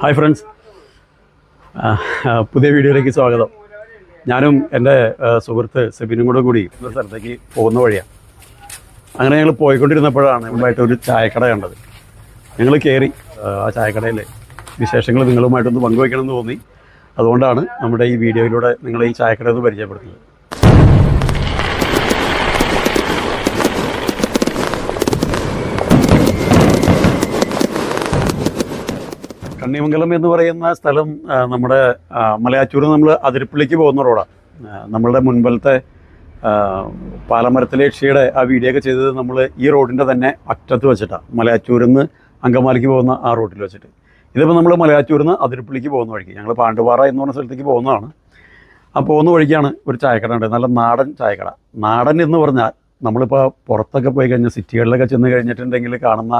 Hi friends പുതിയ വീഡിയോയിലേക്ക് സ്വാഗതം. ഞാനും എന്റെ സുഹൃത്ത് സെബിനും കൂടെ കൂടി ഇന്ന സ്ഥലത്തേക്ക് പോകുന്ന വഴിയാണ്. അങ്ങനെ ഞങ്ങൾ പോയിക്കൊണ്ടിരുന്നപ്പോഴാണ് മുമ്പായിട്ട് ഒരു ചായക്കട കണ്ടത്. ഞങ്ങൾ കയറി ആ, ചായക്കടയിൽ വിശേഷങ്ങൾ നിങ്ങളുമായിട്ടൊന്ന് പങ്കുവയ്ക്കണമെന്ന് തോന്നി. അതുകൊണ്ടാണ് നമ്മുടെ ഈ വീഡിയോയിലൂടെ നിങ്ങളെ ഈ ചായക്കട ഒന്ന് പരിചയപ്പെടുത്തുന്നത്. കണ്ണിമംഗലം എന്ന് പറയുന്ന സ്ഥലം നമ്മുടെ മലയാറ്റൂർ നമ്മൾ അതിരപ്പള്ളിക്ക് പോകുന്ന റോഡാണ് നമ്മളുടെ മുൻപലത്തെ പാലമരത്തിലെ ആ വീഡിയോ ഒക്കെ ചെയ്തത് നമ്മൾ ഈ റോഡിന്റെ തന്നെ അറ്റത്ത് വെച്ചിട്ടാണ് മലയാറ്റൂരിൽ നിന്ന് അങ്കമാലിക്ക് പോകുന്ന ആ റോഡിൽ വെച്ചിട്ട്. ഇതിപ്പോൾ നമ്മൾ മലയാറ്റൂരിൽ നിന്ന് അതിരപ്പള്ളിക്ക് പോകുന്ന വഴിക്ക്. ഞങ്ങൾ പാണ്ഡുപാറ എന്ന് പറഞ്ഞ സ്ഥലത്തേക്ക് പോകുന്നതാണ്. ആ പോകുന്ന വഴിക്കാണ് ഒരു ചായക്കട ഉണ്ട്. നല്ല നാടൻ ചായക്കട. നാടൻ എന്ന് പറഞ്ഞാൽ നമ്മളിപ്പോൾ പുറത്തൊക്കെ പോയി കഴിഞ്ഞാൽ സിറ്റികളിലൊക്കെ ചെന്ന് കഴിഞ്ഞിട്ടുണ്ടെങ്കിൽ കാണുന്ന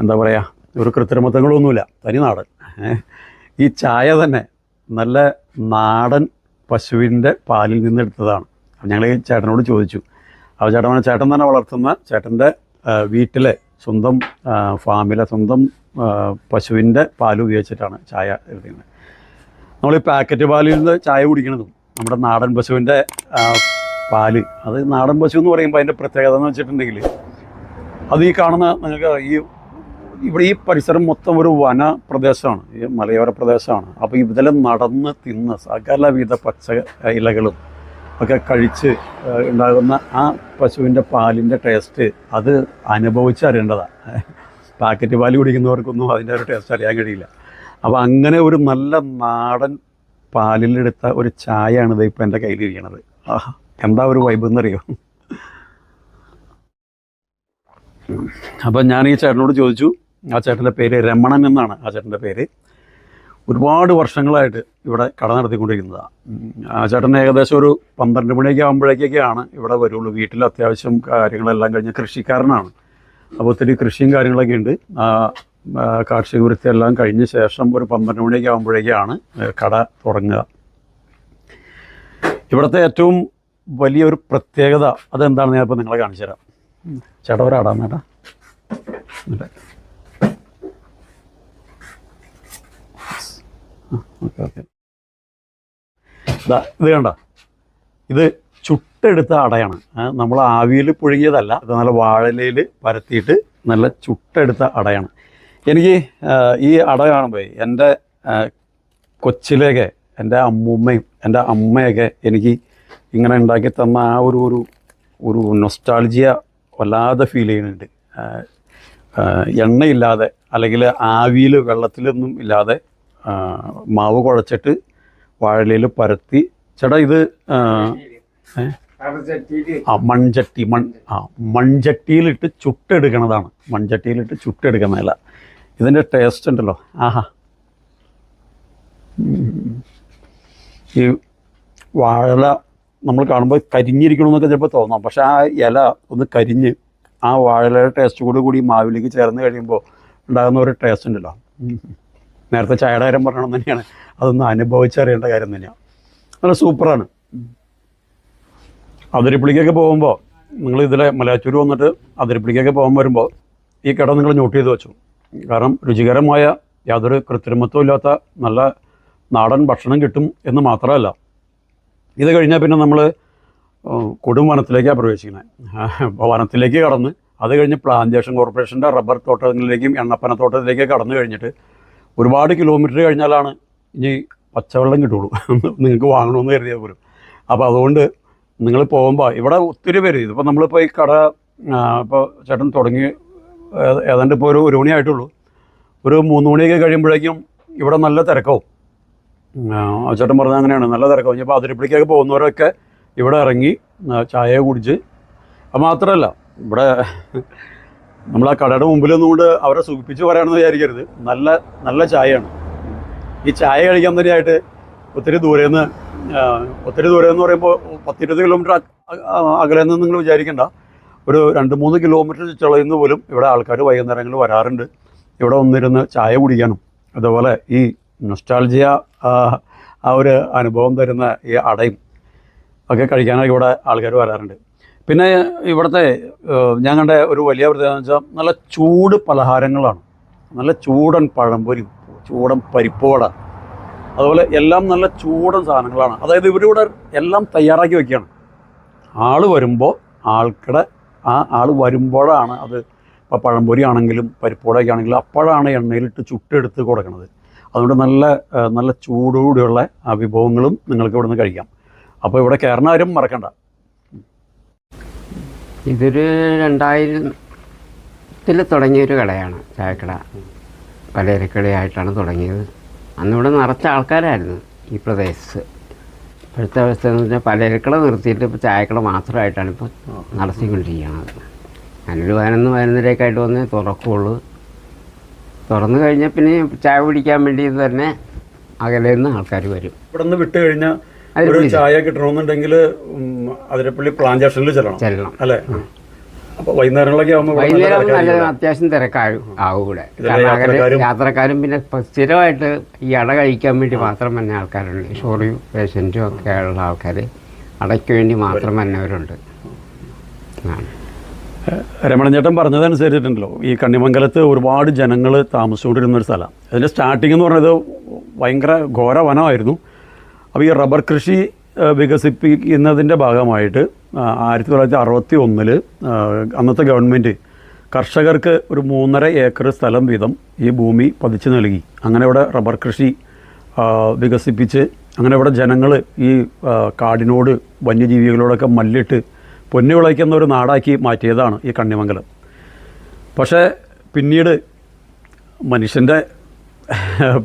എന്താ പറയുക ഒരു കൃത്രിമത്വങ്ങളൊന്നുമില്ല തനി നാടൻ. ഈ ചായ തന്നെ നല്ല നാടൻ പശുവിന്റെ പാലിൽ നിന്നെടുത്തതാണ് ഞങ്ങൾ ചേട്ടനോട് ചോദിച്ചു. അവ ചേട്ടൻ ചേട്ടൻ തന്നെ വളർത്തുന്ന ചേട്ടന്റെ വീട്ടിലെ സ്വന്തം ഫാമിലെ സ്വന്തം പശുവിന്റെ പാൽ ഉപയോഗിച്ചിട്ടാണ് ചായ എടുത്തിരിക്കുന്നത് നമ്മൾ ഈ പാക്കറ്റ് പാലിൽ നിന്ന് ചായ കുടിക്കണതും നമ്മുടെ നാടൻ പശുവിന്റെ പാൽ. അത് നാടൻ പശു എന്ന് പറയുമ്പോൾ അതിന്റെ പ്രത്യേകത എന്ന് വെച്ചിട്ടുണ്ടെങ്കിൽ അത് ഈ കാണുന്ന നിങ്ങൾക്ക് ഈ ഇവിടെ ഈ പരിസരം മൊത്തം ഒരു വന പ്രദേശമാണ് ഈ മലയോര പ്രദേശമാണ്. അപ്പോൾ ഇതിലെ നടന്ന് തിന്ന് സകലവിധ പച്ച ഇലകളും ഒക്കെ കഴിച്ച് ഉണ്ടാകുന്ന ആ പശുവിന്റെ പാലിന്റെ ടേസ്റ്റ് അത് അനുഭവിച്ചറിയേണ്ടതാണ് പാക്കറ്റ് പാൽ കുടിക്കുന്നവർക്കൊന്നും അതിന്റെ ഒരു ടേസ്റ്റ് അറിയാൻ കഴിയില്ല. അപ്പോൾ അങ്ങനെ ഒരു നല്ല നാടൻ പാലിലെടുത്ത ഒരു ചായയാണ് ഇത് ഇപ്പോൾ എന്റെ കയ്യിലിരിക്കണത്. ആഹാ എന്താ ഒരു വൈബ് എന്നറിയോ? അപ്പം ഞാൻ ഈ ചേട്ടനോട് ചോദിച്ചു ആ ചേട്ടന്റെ പേര് രമണൻ എന്നാണ് ആ ചേട്ടന്റെ പേര്. ഒരുപാട് വർഷങ്ങളായിട്ട് ഇവിടെ കട നടത്തിക്കൊണ്ടിരിക്കുന്നതാണ് ആ ചേട്ടൻ ഏകദേശം ഒരു പന്ത്രണ്ട് മണിയൊക്കെ ആകുമ്പോഴേക്കൊക്കെയാണ് ഇവിടെ വരുള്ളൂ. വീട്ടിൽ അത്യാവശ്യം കാര്യങ്ങളെല്ലാം കഴിഞ്ഞ് കൃഷിക്കാരനാണ്. അപ്പോൾ ഒത്തിരി കൃഷിയും കാര്യങ്ങളൊക്കെ ഉണ്ട്. കാർഷിക വൃത്തി എല്ലാം കഴിഞ്ഞ ശേഷം ഒരു പന്ത്രണ്ട് മണിയൊക്കെ ആകുമ്പോഴേക്കാണ് കട തുടങ്ങുക. ഇവിടുത്തെ ഏറ്റവും വലിയൊരു പ്രത്യേകത അതെന്താണെന്ന് ഞാനിപ്പോൾ നിങ്ങളെ കാണിച്ചു തരാം. ചേട്ടാ ഒരാടാ ചേട്ടാ ഓക്കെ ഇതാ കണ്ടോ? ഇത് ചുട്ടെടുത്ത അടയാണ്. നമ്മൾ ആവിയിൽ പുഴുങ്ങിയതല്ല ഇത് നല്ല വാഴലയിൽ പരത്തിയിട്ട് നല്ല ചുട്ടെടുത്ത അടയാണ്. എനിക്ക് ഈ അട കാണുമ്പോൾ എന്റെ കൊച്ചിലേക്ക് എന്റെ അമ്മൂമ്മയും എന്റെ അമ്മയൊക്കെ എനിക്ക് ഇങ്ങനെ ഉണ്ടാക്കി തന്ന ആ ഒരു ഒരു ഒരു നൊസ്റ്റാൾജിയ വല്ലാതെ ഫീൽ ചെയ്യുന്നുണ്ട്. എണ്ണയില്ലാതെ അല്ലെങ്കിൽ ആവിയിൽ വെള്ളത്തിലൊന്നും ഇല്ലാതെ മാവ് കുഴച്ചിട്ട് വാഴലയിൽ പരത്തി. ചേട്ടാ ഇത് ആ, മൺചട്ടി മൺ ആ മൺചട്ടിയിലിട്ട് ചുട്ടെടുക്കണതാണ്. മൺചട്ടിയിലിട്ട് ചുട്ടെടുക്കുന്നതല്ല ഇതിന്റെ ടേസ്റ്റ് ഉണ്ടല്ലോ. ആഹാ. ഈ വാഴ നമ്മൾ കാണുമ്പോൾ കരിഞ്ഞിരിക്കണമെന്നൊക്കെ ചിലപ്പോൾ തോന്നാം. പക്ഷെ ആ ഇല ഒന്ന് കരിഞ്ഞ് ആ വാഴയുടെ ടേസ്റ്റ് കൂടി കൂടി മാവിലേക്ക് ചേർന്ന് കഴിയുമ്പോൾ ഉണ്ടാകുന്ന ഒരു ടേസ്റ്റ് ഉണ്ടല്ലോ. നേരത്തെ ചായയുടെ കാര്യം പറയണം തന്നെയാണ്. അതൊന്ന് അനുഭവിച്ചറിയേണ്ട കാര്യം തന്നെയാണ് നല്ല സൂപ്പറാണ്. അതിരപ്പള്ളിക്കൊക്കെ പോകുമ്പോൾ നിങ്ങൾ ഇതിലെ മലയാറ്റൂർ വന്നിട്ട് അതിരപ്പള്ളിക്കൊക്കെ പോകാൻ വരുമ്പോൾ ഈ കട നിങ്ങൾ നോട്ട് ചെയ്ത് വെച്ചു. കാരണം രുചികരമായ യാതൊരു കൃത്രിമത്വം ഇല്ലാത്ത നല്ല നാടൻ ഭക്ഷണം കിട്ടും എന്ന് മാത്രമല്ല ഇത് കഴിഞ്ഞാൽ പിന്നെ നമ്മൾ കൊടും വനത്തിലേക്കാണ് പ്രവേശിക്കുന്നത് അപ്പോൾ വനത്തിലേക്ക് കടന്ന് അത് കഴിഞ്ഞ് പ്ലാന്റേഷൻ കോർപ്പറേഷന്റെ റബ്ബർ തോട്ടങ്ങളിലേക്കും എണ്ണപ്പന തോട്ടത്തിലേക്കും കടന്നു കഴിഞ്ഞിട്ട് ഒരുപാട് കിലോമീറ്റർ കഴിഞ്ഞാലാണ് ഇനി പച്ചവെള്ളം കിട്ടുള്ളൂ. നിങ്ങൾക്ക് വാങ്ങണമെന്ന് കരുതിയാൽ പോലും. അപ്പോൾ അതുകൊണ്ട് നിങ്ങൾ പോകുമ്പോൾ ഇവിടെ ഒത്തിരി പേര് ഇതിപ്പോൾ നമ്മളിപ്പോൾ ഈ കട ഇപ്പോൾ ചേട്ടൻ തുടങ്ങി ഏതാണ്ട് ഇപ്പോൾ ഒരു ഒരു മണിയായിട്ടുള്ളൂ. ഒരു മൂന്ന് മണിയൊക്കെ കഴിയുമ്പോഴേക്കും ഇവിടെ നല്ല തിരക്കാവും. ചേട്ടൻ പറഞ്ഞത് അങ്ങനെയാണ് നല്ല തിരക്കാവും. ഇനിയിപ്പോൾ അതിരപ്പള്ളിക്കൊക്കെ പോകുന്നവരൊക്കെ ഇവിടെ ഇറങ്ങി ചായ കുടിച്ച്. അത് മാത്രമല്ല ഇവിടെ നമ്മൾ ആ കടയുടെ മുമ്പിൽ നിന്നുകൊണ്ട് അവരെ സുഖിപ്പിച്ച് പറയണമെന്ന് വിചാരിക്കരുത്. നല്ല നല്ല ചായയാണ്. ഈ ചായ കഴിക്കാൻ തന്നെയായിട്ട് ഒത്തിരി ദൂരെ നിന്ന് ഒത്തിരി ദൂരെ എന്ന് പറയുമ്പോൾ പത്തിരുപത് കിലോമീറ്റർ അകലെ നിന്ന് നിങ്ങൾ വിചാരിക്കേണ്ട. ഒരു രണ്ട് മൂന്ന് കിലോമീറ്റർ ചുളയുന്ന പോലും ഇവിടെ ആൾക്കാർ വൈകുന്നേരങ്ങളിൽ വരാറുണ്ട്. ഇവിടെ വന്നിരുന്ന് ചായ കുടിക്കാനും അതുപോലെ ഈ നൊസ്റ്റാൾജിയ ആ ഒരു അനുഭവം തരുന്ന ഈ അടയും ഒക്കെ കഴിക്കാനൊക്കെ ഇവിടെ ആൾക്കാർ വരാറുണ്ട്. പിന്നെ ഇവിടുത്തെ ഞങ്ങളുടെ ഒരു വലിയ പ്രത്യേകത എന്ന് വെച്ചാൽ നല്ല ചൂട് പലഹാരങ്ങളാണ്. നല്ല ചൂടൻ പഴംപൊരി ചൂടൻ പരിപ്പോട അതുപോലെ എല്ലാം നല്ല ചൂടൻ സാധനങ്ങളാണ്. അതായത് ഇവരിവിടെ എല്ലാം തയ്യാറാക്കി വെക്കുകയാണ്. ആൾ വരുമ്പോൾ ആൾക്കടെ ആ ആൾ വരുമ്പോഴാണ് അത് ഇപ്പോൾ പഴംപൊരി ആണെങ്കിലും പരിപ്പോടൊക്കെ ആണെങ്കിലും അപ്പോഴാണ് എണ്ണയിലിട്ട് ചുട്ടെടുത്ത് കൊടുക്കുന്നത് അതുകൊണ്ട് നല്ല നല്ല ചൂടോടെയുള്ള വിഭവങ്ങളും നിങ്ങൾക്ക് ഇവിടുന്ന് കഴിക്കാം. അപ്പോൾ ഇവിടെ കയറുന്ന ആരും മറക്കണ്ട. ഇതൊരു രണ്ടായിരത്തിൽ തുടങ്ങിയൊരു കടയാണ് ചായക്കട. പലചരക്കടയായിട്ടാണ് തുടങ്ങിയത്. അന്നിവിടെ നിറച്ച ആൾക്കാരായിരുന്നു ഈ പ്രദേശത്ത്. ഇപ്പോഴത്തെ അവസ്ഥ എന്ന് പറഞ്ഞാൽ പലചരക്കട നിർത്തിയിട്ട് ഇപ്പോൾ ചായക്കട മാത്രമായിട്ടാണ് ഇപ്പോൾ നടത്തിക്കൊണ്ടിരിക്കുന്നത്. ഞാനൊരു പതിനൊന്ന് പതിനൊന്നരക്കായിട്ട് വന്ന് തുറക്കുള്ളൂ. തുറന്നു കഴിഞ്ഞാൽ പിന്നെ ചായ കുടിക്കാൻ വേണ്ടി തന്നെ അകലെ നിന്ന് ആൾക്കാർ വരും. ഇവിടെ നിന്ന് വിട്ട് കഴിഞ്ഞാൽ ഒരു ചായ കിട്ടണമെന്നുണ്ടെങ്കിൽ അതിരപ്പള്ളി പ്ലാന്റേഷനിൽ ചെല്ലണം. ചെല്ലണം. അല്ലേ? അപ്പോൾ വൈകുന്നേരങ്ങളൊക്കെ ആകുമ്പോൾ വൈകുന്നേരം നല്ല. അത്യാവശ്യം തിരക്കാകും ആവും ഇവിടെ. യാത്രക്കാരും- പിന്നെ സ്ഥിരമായിട്ട് ഈ അട കഴിക്കാൻ വേണ്ടി മാത്രം തന്നെ ആൾക്കാരുണ്ട്. ഷോറിയും പേഷ്യന്റും ഒക്കെ ഉള്ള ആൾക്കാർ അടയ്ക്ക് വേണ്ടി മാത്രം വന്നവരുണ്ട്. അവരുണ്ട് രമണൻ ചേട്ടൻ പറഞ്ഞതനുസരിച്ചിട്ടുണ്ടല്ലോ. ഈ കണ്ണിമംഗലത്ത് ഒരുപാട് ജനങ്ങൾ താമസിച്ചുകൊണ്ടിരുന്ന ഒരു സ്ഥലം. അതിന്റെ സ്റ്റാർട്ടിംഗ് എന്ന് പറയുന്നത് ഭയങ്കര ഘോര വനമായിരുന്നു അപ്പോൾ ഈ റബ്ബർ കൃഷി വികസിപ്പിക്കുന്നതിന്റെ ഭാഗമായിട്ട് ആയിരത്തി തൊള്ളായിരത്തി അറുപത്തി ഒന്നിൽ അന്നത്തെ ഗവൺമെന്റ് കർഷകർക്ക് ഒരു മൂന്നര ഏക്കർ സ്ഥലം വീതം ഈ ഭൂമി പതിച്ചു നൽകി. അങ്ങനെ ഇവിടെ റബ്ബർ കൃഷി വികസിപ്പിച്ച് അങ്ങനെ ഇവിടെ ജനങ്ങൾ ഈ കാടിനോട് വന്യജീവികളോടൊക്കെ മല്ലിട്ട് പൊന്നു വിളയ്ക്കുന്ന ഒരു നാടാക്കി മാറ്റിയതാണ് ഈ കണ്ണിമംഗലം. പക്ഷേ പിന്നീട് മനുഷ്യന്റെ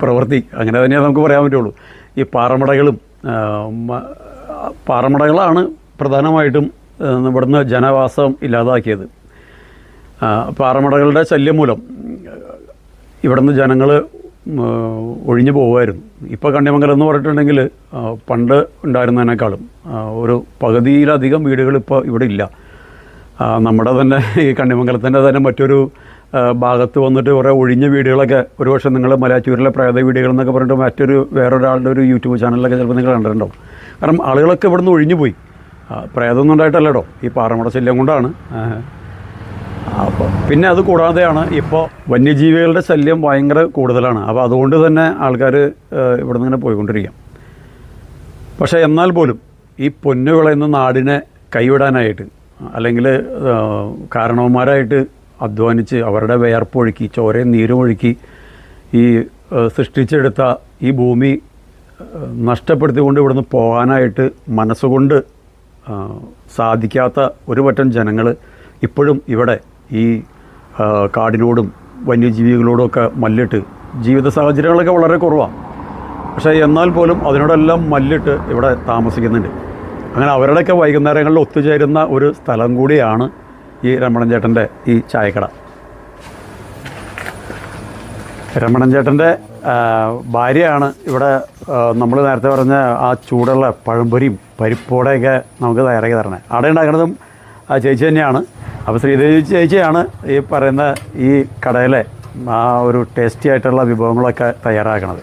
പ്രവൃത്തി അങ്ങനെ തന്നെയാണ് നമുക്ക് പറയാൻ പറ്റുള്ളൂ. ഈ പാറമടകളും പാറമടകളാണ് പ്രധാനമായിട്ടും ഇവിടുന്ന് ജനവാസം ഇല്ലാതാക്കിയത്. പാറമടകളുടെ ശല്യം മൂലം ഇവിടുന്ന് ജനങ്ങൾ ഒഴിഞ്ഞു പോകുമായിരുന്നു. ഇപ്പോൾ കണ്ണിമംഗലം എന്ന് പറഞ്ഞിട്ടുണ്ടെങ്കിൽ പണ്ട് ഉണ്ടായിരുന്നതിനേക്കാളും ഒരു പകുതിയിലധികം വീടുകൾ ഇപ്പോൾ ഇവിടെ ഇല്ല. നമ്മുടെ തന്നെ ഈ കണ്ണിമംഗലത്തിന്റെ തന്നെ മറ്റൊരു ഭാഗത്ത് വന്നിട്ട് കുറേ ഒഴിഞ്ഞ വീടുകളൊക്കെ ഒരുപക്ഷെ നിങ്ങൾ മലയാറ്റൂരിലെ പ്രേത വീടുകൾ എന്നൊക്കെ പറഞ്ഞിട്ട് മറ്റൊരു വേറൊരാളുടെ ഒരു യൂട്യൂബ് ചാനലിലൊക്കെ ചിലപ്പോൾ നിങ്ങൾ കണ്ടിട്ടുണ്ടാവും. കാരണം ആളുകളൊക്കെ ഇവിടുന്ന് ഒഴിഞ്ഞു പോയി. പ്രേതമൊന്നും ഉണ്ടായിട്ടല്ലോ ഈ പാറമട ശല്യം കൊണ്ടാണ്. അപ്പോൾ പിന്നെ അത് കൂടാതെയാണ് ഇപ്പോൾ വന്യജീവികളുടെ ശല്യം ഭയങ്കര കൂടുതലാണ്. അപ്പോൾ അതുകൊണ്ട് തന്നെ ആൾക്കാർ ഇവിടെ നിന്ന് ഇങ്ങനെ പോയിക്കൊണ്ടിരിക്കാം പക്ഷേ എന്നാൽ പോലും ഈ പൊന്നു വിളയുന്ന നാടിനെ കൈവിടാനായിട്ട് അല്ലെങ്കിൽ കാരണവന്മാരായിട്ട് അധ്വാനിച്ച് അവരുടെ വിയർപ്പൊഴുക്കി ചോരയും നീരും ഒഴുക്കി ഈ സൃഷ്ടിച്ചെടുത്ത ഈ ഭൂമി നഷ്ടപ്പെടുത്തിക്കൊണ്ട് ഇവിടുന്ന് പോകാനായിട്ട് മനസ്സുകൊണ്ട് സാധിക്കാത്ത ഒരു പറ്റം ജനങ്ങൾ ഇപ്പോഴും ഇവിടെ ഈ കാടിനോടും വന്യജീവികളോടും ഒക്കെ മല്ലിട്ട് ജീവിത സാഹചര്യങ്ങളൊക്കെ വളരെ കുറവാണ് പക്ഷേ എന്നാൽ പോലും അതിനോടെല്ലാം മല്ലിട്ട് ഇവിടെ താമസിക്കുന്നുണ്ട്. അങ്ങനെ അവരുടെയൊക്കെ വൈകുന്നേരങ്ങളിൽ ഒത്തുചേരുന്ന ഒരു സ്ഥലം കൂടിയാണ് ഈ രമണൻ ചേട്ടന്റെ ഈ ചായക്കട. രമണൻ ചേട്ടന്റെ ഭാര്യയാണ് ഇവിടെ നമ്മൾ നേരത്തെ പറഞ്ഞ ആ ചൂടുള്ള പഴംപൊരിയും പരിപ്പോടെയൊക്കെ നമുക്ക് തയ്യാറാക്കി തരണേ. അവിടെ ഉണ്ടാക്കുന്നതും ആ ചേച്ചി തന്നെയാണ്. അപ്പോൾ ശ്രീദേവി ചേച്ചിയാണ് ഈ പറയുന്ന ഈ കടയിലെ ആ ഒരു ടേസ്റ്റി ആയിട്ടുള്ള വിഭവങ്ങളൊക്കെ തയ്യാറാക്കണത്.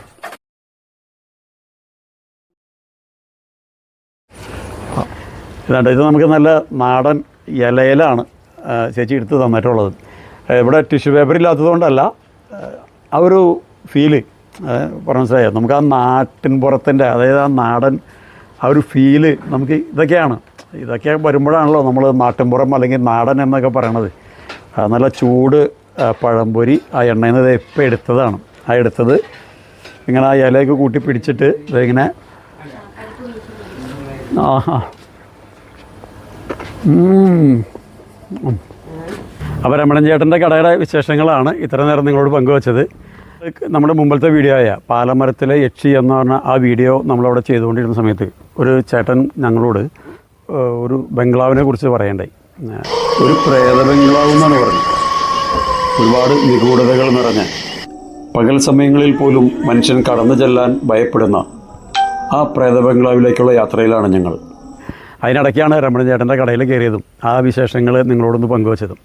ഇതാണ്ട് ഇത് നമുക്ക് നല്ല നാടൻ ഇലയിലാണ് ചേച്ചി എടുത്ത് തന്നിട്ടുള്ളത് ആ, ഇവിടെ ടിഷ്യൂ പേപ്പർ ഇല്ലാത്തതുകൊണ്ടല്ല ആ, ആ ഒരു ഫീൽ മനസ്സിലായോ? നമുക്ക് ആ നാട്ടിൻ പുറത്തിന്റെ അതായത് ആ നാടൻ ആ ഒരു ഫീൽ നമുക്ക് ഇതൊക്കെയാണ്. ഇതൊക്കെ വരുമ്പോഴാണല്ലോ നമ്മൾ നാട്ടിൻപുറം അല്ലെങ്കിൽ നാടൻ എന്നൊക്കെ പറയണത്. നല്ല ചൂട് പഴംപൊരി ആ എണ്ണയിൽ നിന്ന് ഇപ്പം എടുത്തതാണ്. ആ എടുത്തത് ഇങ്ങനെ ആ ഇലയൊക്കെ കൂട്ടി പിടിച്ചിട്ട് ഇതിങ്ങനെ ആഹാ അപ്പോൾ രമണൻ ചേട്ടന്റെ കടയുടെ വിശേഷങ്ങളാണ് ഇത്ര നേരം നിങ്ങളോട് പങ്കുവച്ചത്. നമ്മുടെ മുമ്പത്തെ വീഡിയോ ആയ പാലമരത്തിലെ യക്ഷി എന്ന് പറഞ്ഞ ആ വീഡിയോ നമ്മളവിടെ ചെയ്തുകൊണ്ടിരുന്ന സമയത്ത് ഒരു ചേട്ടൻ ഞങ്ങളോട് ഒരു ബംഗ്ലാവിനെ കുറിച്ച് പറയണ്ടായി. ഒരു പ്രേത ബംഗ്ലാവ് എന്നാണ് പറഞ്ഞത്. ഒരുപാട് നിഗൂഢതകൾ നിറഞ്ഞ പകൽ സമയങ്ങളിൽ പോലും മനുഷ്യൻ കടന്നു ചെല്ലാൻ ഭയപ്പെടുന്ന ആ പ്രേത ബംഗ്ലാവിലേക്കുള്ള യാത്രയിലാണ് ഞങ്ങൾ. അതിനിടയ്ക്കാണ് രമണൻ ചേട്ടന്റെ കടയിൽ കയറിയതും ആ വിശേഷങ്ങൾ നിങ്ങളോടൊന്ന് പങ്കുവച്ചതും.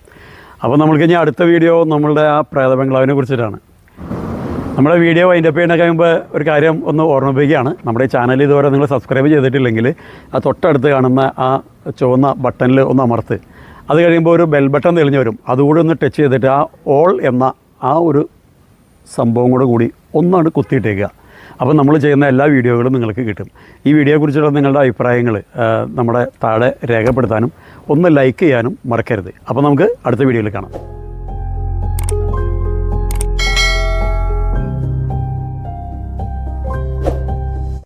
അപ്പോൾ നമ്മൾക്ക് ഇനി അടുത്ത വീഡിയോ നമ്മളുടെ ആ പ്രേത ബംഗ്ലാവിനെ കുറിച്ചിട്ടാണ്. നമ്മുടെ വീഡിയോ അതിന്റെ അപ്പ് ചെയ്യുന്ന കഴിയുമ്പോൾ ഒരു കാര്യം ഒന്ന് ഓർമ്മിപ്പിക്കുകയാണ്. നമ്മുടെ ഈ ചാനൽ ഇതുവരെ നിങ്ങൾ സബ്സ്ക്രൈബ് ചെയ്തിട്ടില്ലെങ്കിൽ ആ തൊട്ടടുത്ത് കാണുന്ന ആ ചുവന്ന ബട്ടണിൽ ഒന്ന് അമർത്ത്. അത് കഴിയുമ്പോൾ ഒരു ബെൽ ബട്ടൺ തെളിഞ്ഞു വരും. അതുകൂടി ഒന്ന് ടച്ച് ചെയ്തിട്ട് ആ ഓൾ എന്ന ആ ഒരു സംഭവം കൂടെ കൂടി ഒന്നാണ് കുത്തിയിട്ടേക്കുക. അപ്പോൾ നമ്മൾ ചെയ്യുന്ന എല്ലാ വീഡിയോകളും നിങ്ങൾക്ക് കിട്ടും. ഈ വീഡിയോയെക്കുറിച്ചുള്ള നിങ്ങളുടെ അഭിപ്രായങ്ങൾ നമ്മുടെ താഴെ രേഖപ്പെടുത്താനും ഒന്ന് ലൈക്ക് ചെയ്യാനും മറക്കരുത്. അപ്പോൾ നമുക്ക് അടുത്ത വീഡിയോയിൽ കാണാം.